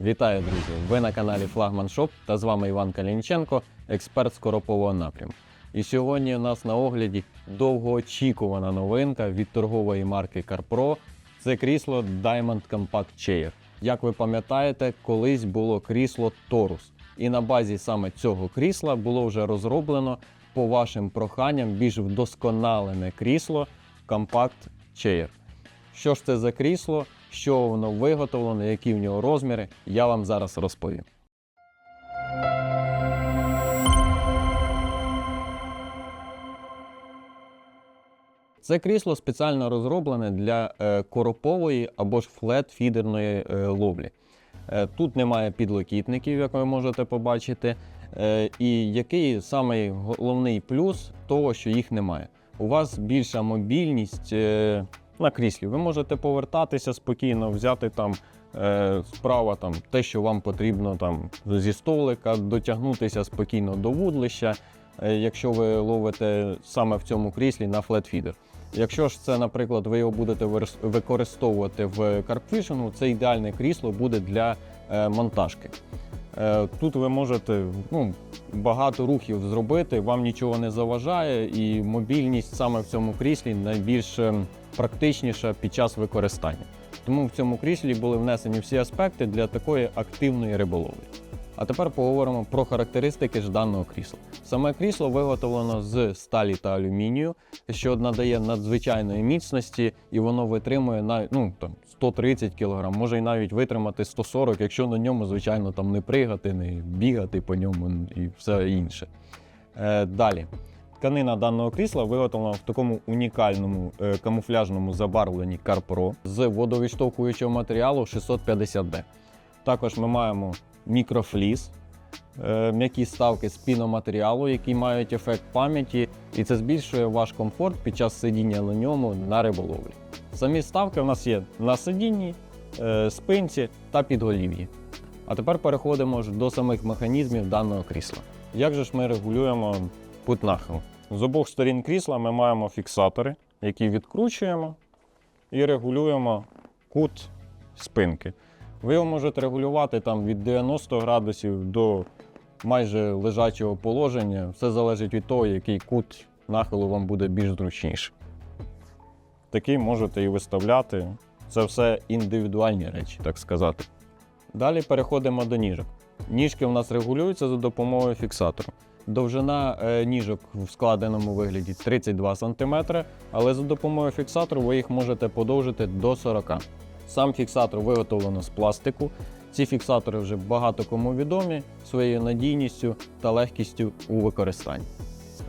Вітаю, друзі! Ви на каналі Флагман Шоп та з вами Іван Калінченко, експерт з коропового напряму. І сьогодні у нас на огляді довгоочікувана новинка від торгової марки CarPro. Це крісло Diamond Compact Chair. Як ви пам'ятаєте, колись було крісло Torus. І на базі саме цього крісла було вже розроблено по вашим проханням більш вдосконалене крісло Compact Chair. Що ж це за крісло, що воно виготовлено, які в нього розміри, я вам зараз розповім. Це крісло спеціально розроблене для е, коропової або ж флет-фідерної е, ловлі. Е, Тут немає підлокітників, як ви можете побачити. І який самий головний плюс того, що їх немає. У вас більша мобільність на кріслі. Ви можете повертатися спокійно, взяти там е, справа там те, що вам потрібно там зі столика, дотягнутися спокійно до вудлища, е, якщо ви ловите саме в цьому кріслі на флетфідер. Якщо ж це, наприклад, ви його будете використовувати в карпфішингу, це ідеальне крісло буде для е, монтажки. Е, Тут ви можете ну, багато рухів зробити, вам нічого не заважає, і мобільність саме в цьому кріслі найбільш е, практичніша під час використання. Тому в цьому кріслі були внесені всі аспекти для такої активної риболовлі. А тепер поговоримо про характеристики ж даного крісла. Саме крісло виготовлено з сталі та алюмінію, що надає надзвичайної міцності, і воно витримує навіть ну, там, 130 кг, може й навіть витримати 140, якщо на ньому, звичайно, там не пригати, не бігати по ньому і все інше. Е, далі. Тканина даного крісла виготовлена в такому унікальному е, камуфляжному забарвленні CarPro з водовідштовхуючого матеріалу 650D. Також ми маємо мікрофліс, е, м'які ставки з піноматеріалу, які мають ефект пам'яті, і це збільшує ваш комфорт під час сидіння на ньому на риболовлі. Самі ставки у нас є на сидінні, е, спинці та підголів'ї. А тепер переходимо до самих механізмів даного крісла. Як же ж ми регулюємо пут нахилу? З обох сторін крісла ми маємо фіксатори, які відкручуємо і регулюємо кут спинки. Ви його можете регулювати там від 90 градусів до майже лежачого положення. Все залежить від того, який кут нахилу вам буде більш зручніше. Такий можете і виставляти. Це все індивідуальні речі, так сказати. Далі переходимо до ніжок. Ніжки у нас регулюються за допомогою фіксатору. Довжина е, ніжок в складеному вигляді 32 см, але за допомогою фіксатору ви їх можете подовжити до 40 Сам фіксатор виготовлено з пластику. Ці фіксатори вже багато кому відомі своєю надійністю та легкістю у використанні.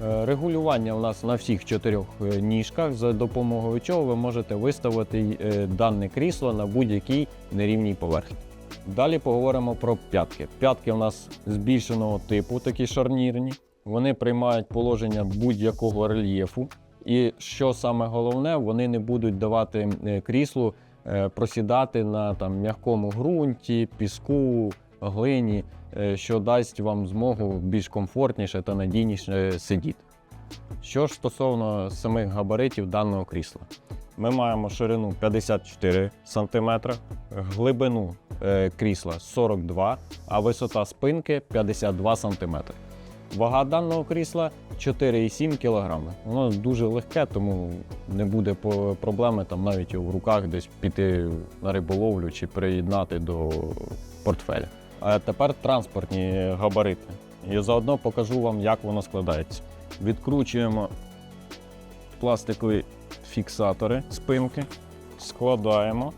Е, Регулювання у нас на всіх чотирьох е, ніжках, за допомогою чого ви можете виставити е, дане крісло на будь-якій нерівній поверхні. Далі поговоримо про п'ятки. П'ятки у нас збільшеного типу, такі шарнірні. Вони приймають положення будь-якого рельєфу. І що саме головне, вони не будуть давати кріслу просідати на там, м'якому ґрунті, піску, глині, е, що дасть вам змогу більш комфортніше та надійніше сидіти. Що ж стосовно самих габаритів даного крісла, ми маємо ширину 54 см, глибину е, крісла 42 а висота спинки 52 см. Вага даного крісла 4,7 кг. Воно дуже легке, тому не буде проблеми там навіть в руках десь піти на риболовлю чи приєднати до портфеля. А тепер транспортні габарити. І заодно покажу вам, як воно складається. Відкручуємо пластикові фіксатори спинки, складаємо,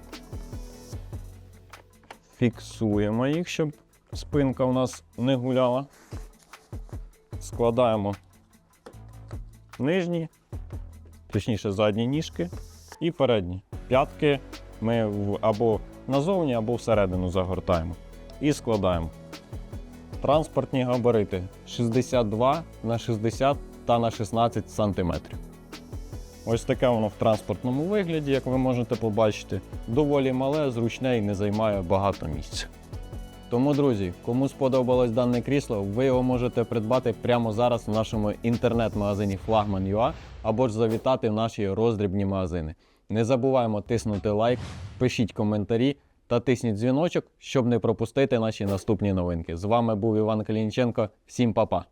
фіксуємо їх, щоб спинка у нас не гуляла. Складаємо нижні, точніше задні ніжки і передні. П'ятки ми або назовні, або всередину загортаємо і складаємо. Транспортні габарити 62 на 60 та на 16 см. Ось таке воно в транспортному вигляді, як ви можете побачити. Доволі мале, зручне і не займає багато місця. Тому, друзі, кому сподобалось дане крісло, ви його можете придбати прямо зараз в нашому інтернет-магазині Flagman.ua або ж завітати в наші роздрібні магазини. Не забуваємо тиснути лайк, пишіть коментарі та тисніть дзвіночок, щоб не пропустити наші наступні новинки. З вами був Іван Калінченко. Всім па-па!